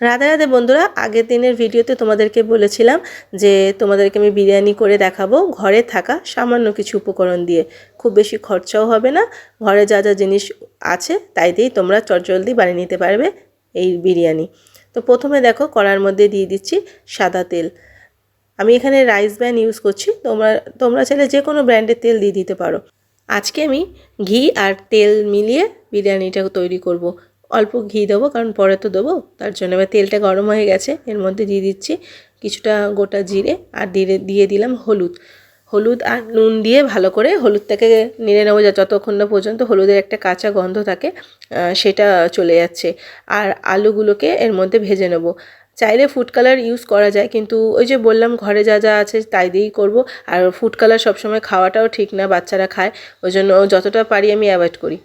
রাধে রাধে বন্ধুরা, আগের দিনের ভিডিওতে তোমাদেরকে বলেছিলাম যে তোমাদেরকে আমি বিরিয়ানি করে দেখাবো ঘরে থাকা সামান্য কিছু উপকরণ দিয়ে। খুব বেশি খরচাও হবে না, ঘরে যা যা জিনিস আছে তাই দিয়েই তোমরা চটজলদি বানিয়ে নিতে পারবে এই বিরিয়ানি। তো প্রথমে দেখো কড়ার মধ্যে দিয়ে দিচ্ছি সাদা তেল। আমি এখানে রাইস ব্র্যান্ড ইউজ করছি, তোমরা তোমরা চাইলে যে কোনো ব্র্যান্ডের তেল দিয়ে দিতে পারো। আজকে আমি ঘি আর তেল মিলিয়ে বিরিয়ানিটা তৈরি করব। অল্প ঘি দেবো, কারণ পরে তো দেবো, তার জন্য এবার তেলটা গরম হয়ে গেছে, এর মধ্যে দিয়ে দিচ্ছি কিছুটা গোটা জিরে আর দিয়ে দিয়ে দিলাম হলুদ। হলুদ আর নুন দিয়ে ভালো করে হলুদটাকে নেড়ে নেব, যা যতক্ষণ না পর্যন্ত হলুদের একটা কাঁচা গন্ধ থাকে সেটা চলে যাচ্ছে। আর আলুগুলোকে এর মধ্যে ভেজে নেব। চাইলে ফুড কালার ইউজ করা যায়, কিন্তু ওই যে বললাম ঘরে যা যা আছে তাই দিয়েই করব। আর ফুড কালার সবসময় খাওয়াটাও ঠিক না, বাচ্চারা খায়, ওই জন্য যতটা পারি আমি অ্যাভয়েড করি।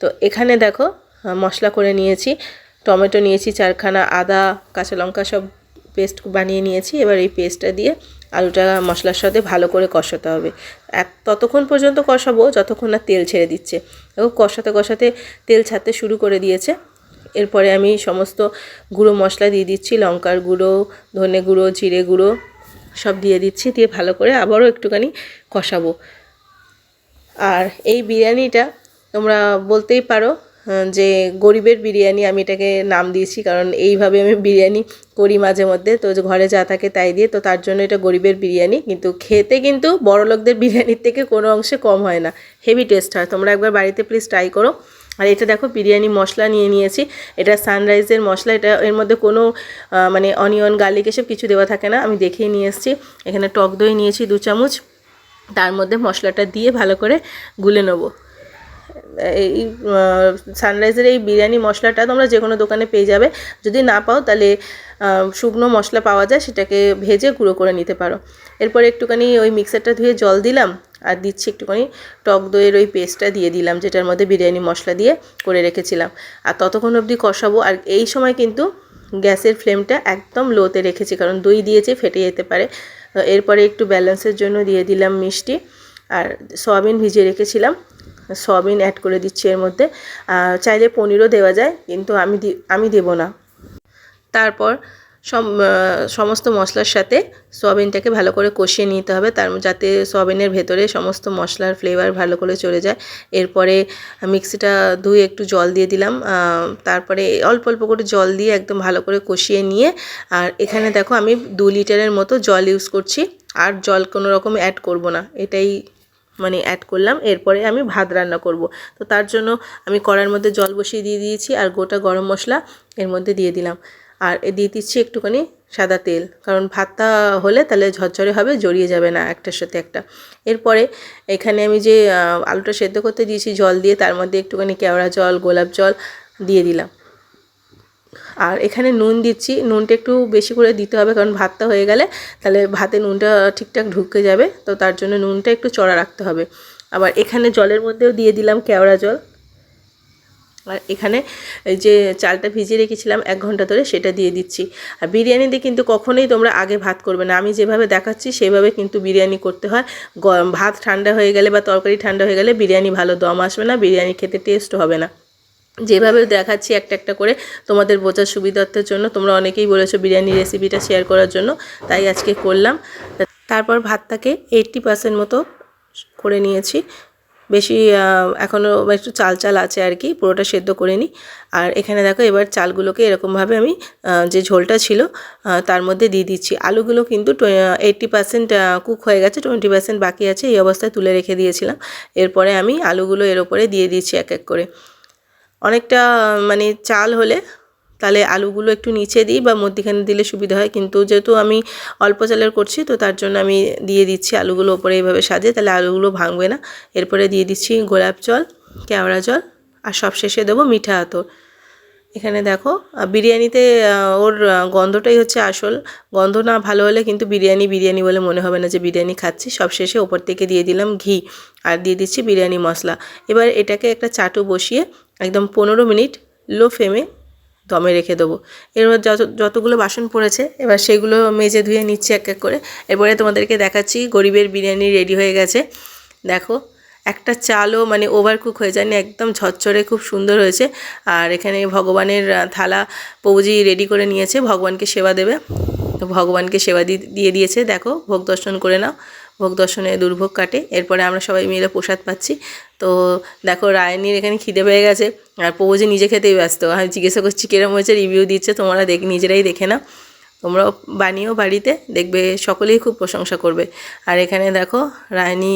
তো এখানে দেখো মশলা করে নিয়েছি। টমেটো নিয়েছি চারখানা, আদা, কাঁচা লঙ্কা সব পেস্ট বানিয়ে নিয়েছি। এবার এই পেস্টটা দিয়ে আলুটা মশলার সাথে ভালো করে কষাতে হবে। এক, ততক্ষণ পর্যন্ত কষাবো, যতক্ষণ না তেল ছেড়ে দিচ্ছে। এবং কষাতে কষাতে তেল ছাড়তে শুরু করে দিয়েছে। এরপরে আমি সমস্ত গুঁড়ো মশলা দিয়ে দিচ্ছি, লঙ্কার গুঁড়ো, ধনে গুঁড়ো, জিরে গুঁড়ো সব দিয়ে দিচ্ছি, দিয়ে ভালো করে আবারও একটুখানি কষাবো। আর এই বিরিয়ানিটা তোমরা বলতেই পারো যে গরিবের বিরিয়ানি, আমি এটাকে নাম দিয়েছি কারণ এইভাবে আমি বিরিয়ানি করি মাঝে মধ্যে। তো যে ঘরে যা থাকে তাই দিয়ে, তো তার জন্য এটা গরিবের বিরিয়ানি। কিন্তু খেতে কিন্তু বড় লোকদের বিরিয়ানির থেকে কোনো অংশে কম হয় না। হেভি টেস্ট হয়। তোমরা একবার বাড়িতে প্লিজ ট্রাই করো। আর এটা দেখো, বিরিয়ানি মশলা নিয়ে নিয়েছি। এটা সানরাইজের মশলা, এটা এর মধ্যে কোনো মানে অনিয়ন গার্লিক এসব কিছু দেওয়া থাকে না। আমি দেখেই নিয়ে এসেছি। এখানে টক দই নিয়েছি দু চামচ। তার মধ্যে মশলাটা দিয়ে ভালো করে গুলে নেব। এই সানরাইজের এই বিরিয়ানি মশলাটা তোমরা যে কোনো দোকানে পেয়ে যাবে। যদি না পাও, তাহলে শুকনো মশলা পাওয়া যায়, সেটাকে ভেজে গুঁড়ো করে নিতে পারো। এরপরে একটুখানি ওই মিক্সারটা ধুয়ে জল দিলাম, আর দিচ্ছি একটুখানি টক দইয়ের ওই পেস্টটা দিয়ে দিলাম, যেটার মধ্যে বিরিয়ানি মশলা দিয়ে করে রেখেছিলাম। আর ততক্ষণ অবধি কষাবো, আর এই সময় কিন্তু গ্যাসের ফ্লেমটা একদম লোতে রেখেছি, কারণ দই দিয়েছে ফেটে যেতে পারে। এরপরে একটু ব্যালেন্সের জন্য দিয়ে দিলাম মিষ্টি, আর সয়াবিন ভিজিয়ে রেখেছিলাম। সয়াবিন অ্যাড করে দিচ্ছি এর মধ্যে। চাইলে পনিরও দেওয়া যায়, কিন্তু আমি আমি দেবো না। তারপর সম- সমস্ত মশলার সাথে সয়াবিনটাকে ভালো করে কষিয়ে নিতে হবে, তার যাতে সয়াবিনের ভেতরে সমস্ত মশলার ফ্লেভার ভালো করে চলে যায়। এরপরে মিক্সিটা ধুয়ে একটু জল দিয়ে দিলাম। তারপরে অল্প অল্প করে জল দিয়ে একদম ভালো করে কষিয়ে নিয়ে, আর এখানে দেখো আমি দু লিটারের মতো জল ইউজ করছি, আর জল কোনো রকম অ্যাড করব না। এটাই মানে অ্যাড করলাম, এরপরে আমি ভাত রান্না করব। তো তার জন্য আমি কড়ার মধ্যে জল বসিয়ে দিয়ে দিয়েছি আর গোটা গরম মশলা এর মধ্যে দিয়ে দিলাম। আর এ দিয়ে দিচ্ছি একটুখানি সাদা তেল, কারণ ভাতটা হলে তাহলে ঝরঝরে হবে, জড়িয়ে যাবে না একটার সাথে একটা। এরপরে এখানে আমি যে আলুটা সেদ্ধ করতে দিয়েছি, জল দিয়ে তার মধ্যে একটুখানি কেওড়া জল, গোলাপ জল দিয়ে দিলাম। আর এখানে নুন দিচ্ছি, নুনটা একটু বেশি করে দিতে হবে কারণ ভাতটা হয়ে গেলে তাহলে ভাতে নুনটা ঠিকঠাক ঢুকে যাবে, তো তার জন্য নুনটা একটু চড়া রাখতে হবে। আবার এখানে জলের মধ্যেও দিয়ে দিলাম কেওড়া জল। আর এখানে এই যে চালটা ভিজিয়ে রেখেছিলাম এক ঘণ্টা ধরে সেটা দিয়ে দিচ্ছি। আর বিরিয়ানিতে কিন্তু কখনোই তোমরা আগে ভাত করবে না। আমি যেভাবে দেখাচ্ছি সেভাবে কিন্তু বিরিয়ানি করতে হয়। ভাত ঠান্ডা হয়ে গেলে বা তরকারি ঠান্ডা হয়ে গেলে বিরিয়ানি ভালো দম আসবে না, বিরিয়ানি খেতে টেস্ট হবে না। যেভাবে দেখাচ্ছি একটা একটা করে তোমাদের বোঝার সুবিধার্থের জন্য, তোমরা অনেকেই বলেছ বিরিয়ানি রেসিপিটা শেয়ার করার জন্য, তাই আজকে করলাম। তারপর ভাতটাকে এইট্টি পার্সেন্ট মতো করে নিয়েছি। বেশি এখনও একটু চাল চাল আছে আর কি, পুরোটা সেদ্ধ করে নিই। আর এখানে দেখো, এবার চালগুলোকে এরকমভাবে আমি যে ঝোলটা ছিল তার মধ্যে দিয়ে দিচ্ছি। আলুগুলো কিন্তু এইট্টি পার্সেন্ট কুক হয়ে গেছে টোয়েন্টি পার্সেন্ট বাকি আছে, এই অবস্থায় তুলে রেখে দিয়েছিলাম। এরপরে আমি আলুগুলো এর ওপরে দিয়ে দিচ্ছি এক এক করে। অনেকটা মানে চাল হলে তাহলে আলুগুলো একটু নিচে দিই বা মধ্যিখানে দিলে সুবিধা হয়। কিন্তু যেহেতু আমি অল্প চালের করছি, তো তার জন্য আমি দিয়ে দিচ্ছি আলুগুলো ওপরে এইভাবে সাজিয়ে, তাহলে আলুগুলো ভাঙবে না। এরপরে দিয়ে দিচ্ছি গোলাপ জল, কেওড়া জল, আর সব শেষে দেবো মিঠা আতর। এখানে দেখো বিরিয়ানিতে ওর গন্ধটাই হচ্ছে আসল। গন্ধ না ভালো হলে কিন্তু বিরিয়ানি বিরিয়ানি বলে মনে হবে না যে বিরিয়ানি খাচ্ছি। সব শেষে ওপর থেকে দিয়ে দিলাম ঘি, আর দিয়ে দিচ্ছি বিরিয়ানি মশলা। এবার এটাকে একটা চাটু বসিয়ে একদম পনেরো মিনিট লো ফ্লেমে দমে রেখে দেবো। এবার যত, যতগুলো বাসন পড়েছে, এবার সেগুলো মেজে ধুয়ে নিচ্ছি এক এক করে। এরপরে তোমাদেরকে দেখাচ্ছি গরিবের বিরিয়ানি রেডি হয়ে গেছে। দেখো, একটা চালও মানে ওভারকুক হয়ে যায়নি, একদম ঝরঝরে খুব সুন্দর হয়েছে। আর এখানে ভগবানের থালা প্রভুজি রেডি করে নিয়েছে, ভগবানকে সেবা দেবে। তো ভগবানকে সেবা দিয়ে দিয়েছে। দেখো, ভোগ দর্শন করে নাও। ভোগ দর্শনে দুর্ভোগ কাটে। এরপরে আমরা সবাই মিলে প্রসাদ পাচ্ছি। তো দেখো রায়নির এখানে খিদে পেয়ে গেছে। আর প্রভুজি নিজে খেতেই ব্যস্ত। আমি জিজ্ঞাসা করছি, কিরম হয়েছে? রিভিউ দিচ্ছে তোমরা দেখ, নিজেরাই দেখে না তোমরাও বানিয়েও বাড়িতে, দেখবে সকলেই খুব প্রশংসা করবে। আর এখানে দেখো রায়নি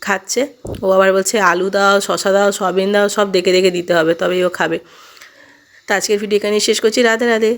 খাচ্ছে। ও আবার বলছে, আলু দাও শশা দাও, সয়াবিন দাও, সব দেখে দেখে দিতে হবে, তবেই ও খাবে। তো আজকের ভিডিও এখানেই শেষ করছি। রাধে রাধে।